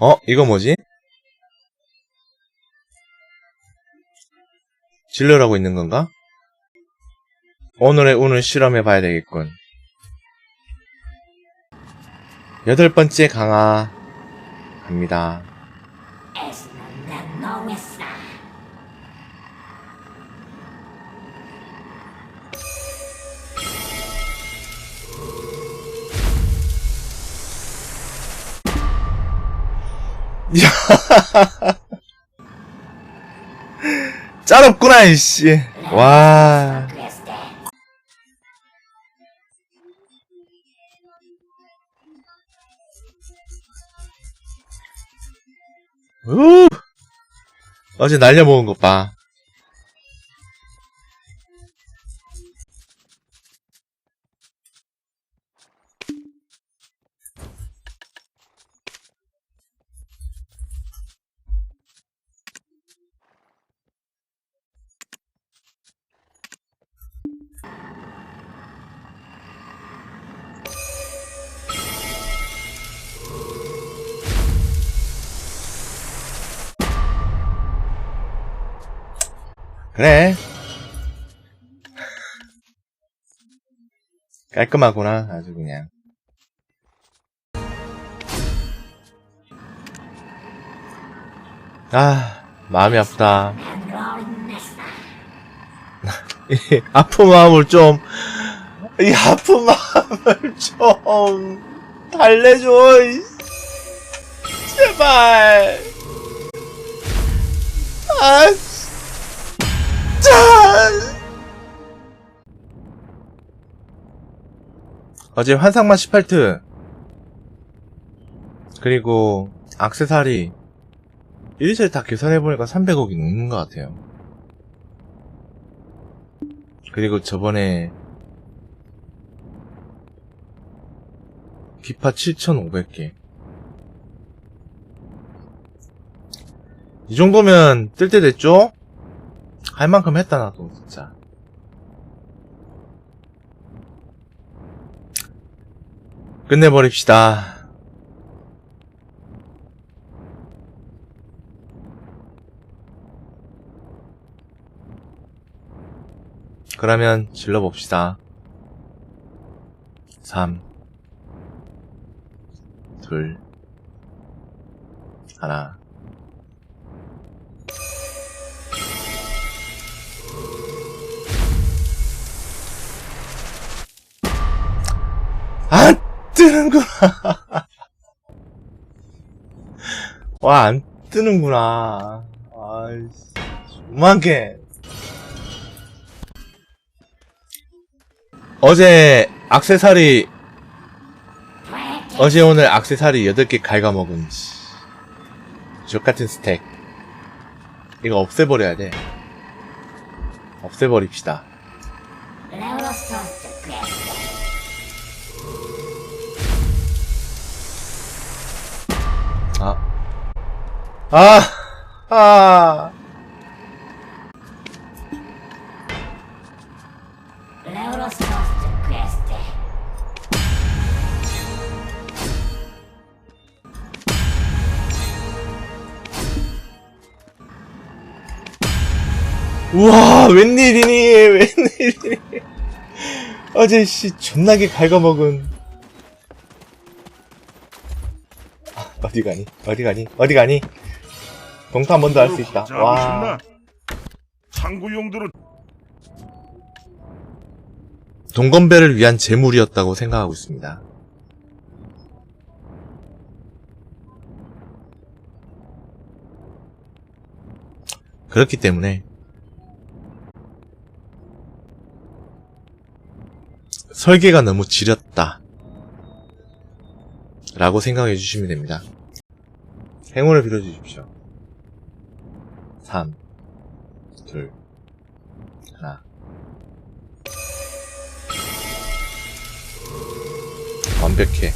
어? 이거 뭐지? 진료라고 있는 건가? 오늘의 운을 실험해 봐야 되겠군. 여덟 번째 강화 갑니다. 짤없구나, 이씨. 와. 우! 어제 날려먹은 것 봐. 그래. 깔끔하구나, 아주 그냥. 아, 마음이 아프다. 이 아픈 마음을 좀, 이 아픈 마음을 좀, 달래줘, 이 제발. 아, 어제 환상만 18트. 그리고, 악세사리. 이리저리 다 계산해보니까 300억이 넘는 것 같아요. 그리고 저번에 기파 7,500개. 이 정도면 뜰 때 됐죠? 할 만큼 했다 나도 진짜. 끝내버립시다. 그러면 질러봅시다. 3, 둘, 하나. 뜨는구나. 와, 안 뜨는구나. 아이씨, 조만개. 어제 악세사리 어제 오늘 악세사리 8개 갉아먹은 씨. 족같은 스택 이거 없애버려야 돼 없애버립시다 아! 아! 우와, 웬일이니, 웬일이니. 어제 씨, 존나게 갉아먹은. 아, 어디 가니? 어디 가니? 어디 가니? 번더할수 있다. 와. 잡으셨나? 창구 용도로 동건배를 위한 재물이었다고 생각하고 있습니다. 그렇기 때문에 설계가 너무 지렸다. 라고 생각해 주시면 됩니다. 행운을 빌어주십시오. 3, 2, 1. 완벽해.